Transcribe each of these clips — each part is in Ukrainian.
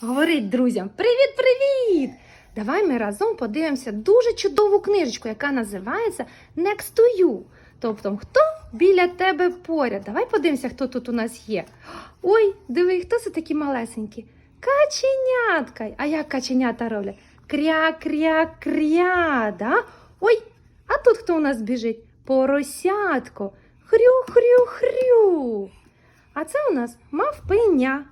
говорить друзям: Привіт-привіт! Давай ми разом подивимося дуже чудову книжечку, яка називається Next to You. Тобто, хто біля тебе поряд? Давай подивимося, хто тут у нас є. Ой, диви, хто це такі малесенькі? Каченятка. А як каченята роблять? Кря-кря-кря, да? Ой, а тут хто у нас біжить? Поросятко. Хрю-хрю-хрю. А це у нас мавпиня.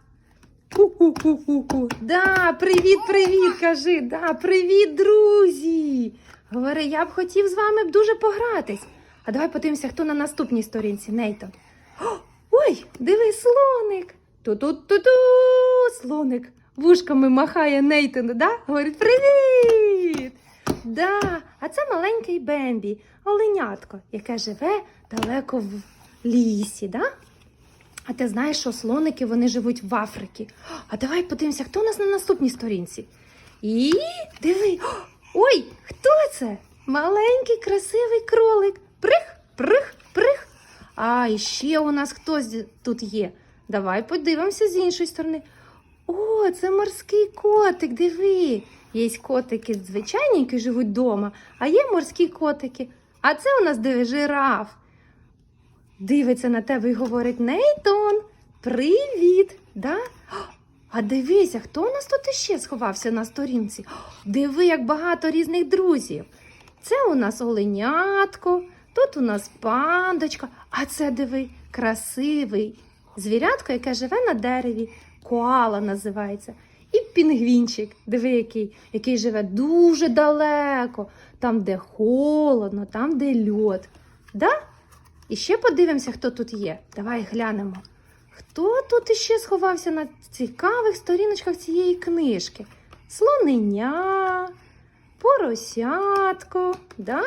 Ку-ку-ку-ку-ку. Да, привіт, привіт, кажи. Да, привіт, друзі. Говори, я б хотів з вами дуже погратись. А давай подивимося, хто на наступній сторінці, Нейтон. Ой, диви, слоник. Ту-ту-ту-ту, слоник. Вушками махає Нейтану, да? Говорить, привіт! Да, а це маленький Бембі, оленятко, яке живе далеко в лісі, да? А ти знаєш, що слоники вони живуть в Африці. А давай подивимося, хто у нас на наступній сторінці. І диви. Ой, хто це? Маленький красивий кролик. Прих, прих, прих. А і ще у нас хтось тут є. Давай подивимося з іншої сторони. О, це морський котик, диви. Є котики звичайні, які живуть вдома, а є морські котики. А це у нас диви жираф. Дивиться на тебе і говорить: Нейтон, привіт! Да? А дивися, хто у нас тут іще сховався на сторінці? Диви, як багато різних друзів. Це у нас оленятко, тут у нас пандочка, а це диви, красивий звірятко, яке живе на дереві. Коала називається. І пінгвінчик, диви, який, який живе дуже далеко, там, де холодно, там, де льод. Да? І ще подивимося, хто тут є. Давай глянемо. Хто тут іще сховався на цікавих сторіночках цієї книжки? Слоненя, поросятко, да?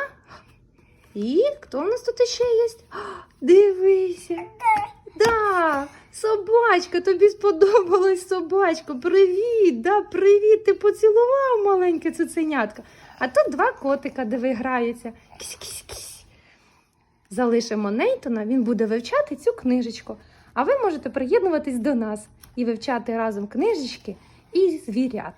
І хто в нас тут іще є? А, Дивися. Да, собачка, тобі сподобалась собачка. Привіт, да, привіт, ти поцілував маленьке цуценятка. А тут два котика, диви, граються. Кісь-кісь-кісь. Залишимо Нейтона, він буде вивчати цю книжечку. А ви можете приєднуватись до нас і вивчати разом книжечки і звірят.